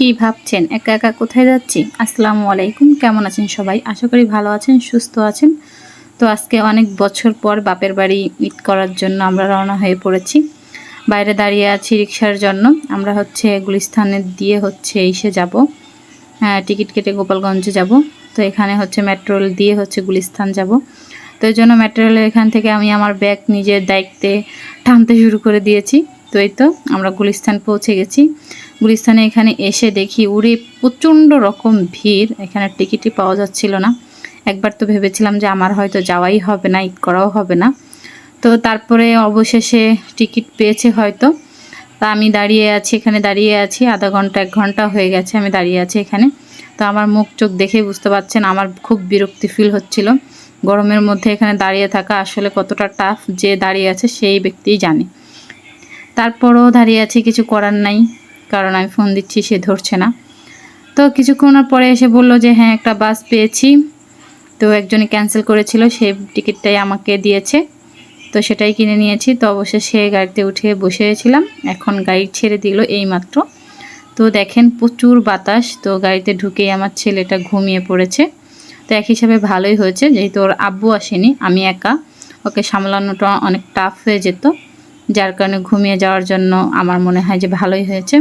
কি ভাবছেন? একা একা কোথায় যাচ্ছি? আসসালামু আলাইকুম। কেমন আছেন সবাই? আশা করি ভালো আছেন, সুস্থ আছেন। তো আজকে অনেক বছর পর বাপের বাড়ি ঈদ করার জন্য আমরা রওনা হয়ে পড়েছি। বাইরে দাঁড়িয়ে আছি রিক্সার জন্য। আমরা হচ্ছে গুলিস্থানে দিয়ে হচ্ছে এসে যাব। হ্যাঁ টিকিট কেটে গোপালগঞ্জে যাব। তো এখানে হচ্ছে মেট্রো রেল দিয়ে হচ্ছে গুলিস্থান যাব। তো এই জন্য মেট্রো রেলের এখান থেকে আমি আমার ব্যাগ নিজের দায়িত্বে টানতে শুরু করে দিয়েছি। তো এই তো আমরা গুলিস্থান পৌঁছে গেছি। গুলিস্তানে এখানে এসে দেখি উড়ে প্রচণ্ড রকম ভিড়। এখানে টিকিটই পাওয়া যাচ্ছিল না। একবার তো ভেবেছিলাম যে আমার হয়তো যাওয়াই হবে না, ঈদ করাও হবে না। তো তারপরে অবশেষে টিকিট পেয়েছে হয়তো। তা আমি দাঁড়িয়ে আছি, এখানে দাঁড়িয়ে আছি। আধা ঘণ্টা, এক ঘণ্টা হয়ে গেছে আমি দাঁড়িয়ে আছি এখানে। তো আমার মুখ চোখ দেখে বুঝতে পারছেন, আমার খুব বিরক্তি ফিল হচ্ছিল। গরমের মধ্যে এখানে দাঁড়িয়ে থাকা আসলে কতটা টাফ যে দাঁড়িয়ে আছে সেই ব্যক্তিই জানে। তারপরও দাঁড়িয়ে আছি, কিছু করার নাই। কারণ আমি ফোন দিচ্ছি, সে ধরছে না। তো কিছুক্ষণের পরে এসে বলল যে হ্যাঁ একটা বাস পেয়েছি। তো একজনে ক্যান্সেল করেছিল সেই টিকিটটাই আমাকে দিয়েছে। তো সেটাই কিনে নিয়েছি। তো অবশ্যই সে গাড়িতে উঠে বসেছিলাম এখন গাড়ি ছেড়ে দিল এই মাত্র তো দেখেন প্রচুর বাতাস। তো গাড়িতে ঢুকেই আমার ছেলেটা ঘুমিয়ে পড়েছে। তো এক হিসাবে ভালোই হয়েছে, যেহেতু ওর আব্বু আসেনি, আমি একা। ওকে সামলানোটা অনেক টাফ হয়ে যেত। যার কারণে ঘুমিয়ে যাওয়ার জন্য আমার মনে হয় যে ভালোই হয়েছে।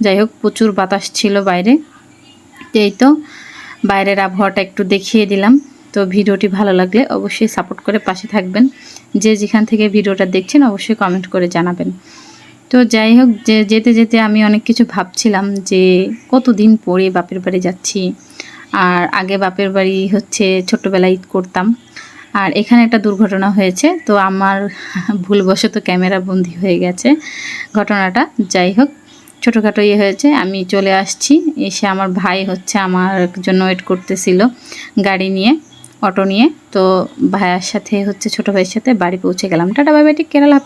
যাই হোক, প্রচুর বাতাস ছিল বাইরে। এই তো, বাইরের আবহাওয়াটা একটু দেখিয়ে দিলাম। তো ভিডিওটি ভালো লাগলে অবশ্যই সাপোর্ট করে পাশে থাকবেন। যে যেখান থেকে ভিডিওটা দেখছেন, অবশ্যই কমেন্ট করে জানাবেন। তো যাই হোক, যে যেতে যেতে আমি অনেক কিছু ভাবছিলাম যে কতদিন পরে বাপের বাড়ি যাচ্ছি। আর আগে বাপের বাড়ি হচ্ছে ছোটোবেলায় ঈদ করতাম। আর এখানে একটা দুর্ঘটনা হয়েছে, তো আমার ভুলবশত ক্যামেরা বন্দি হয়ে গেছে ঘটনাটা। যাই হোক ছোটোখাটো ইয়ে হয়েছে, আমি চলে আসছি। এসে আমার ভাই হচ্ছে আমার জন্য ওয়েট করতেছিল গাড়ি নিয়ে, অটো নিয়ে। তো ভাইয়ার সাথে হচ্ছে, ছোটো ভাইয়ের সাথে বাড়ি পৌঁছে গেলাম। টাটা, বাই বাই ঠিক কেরালা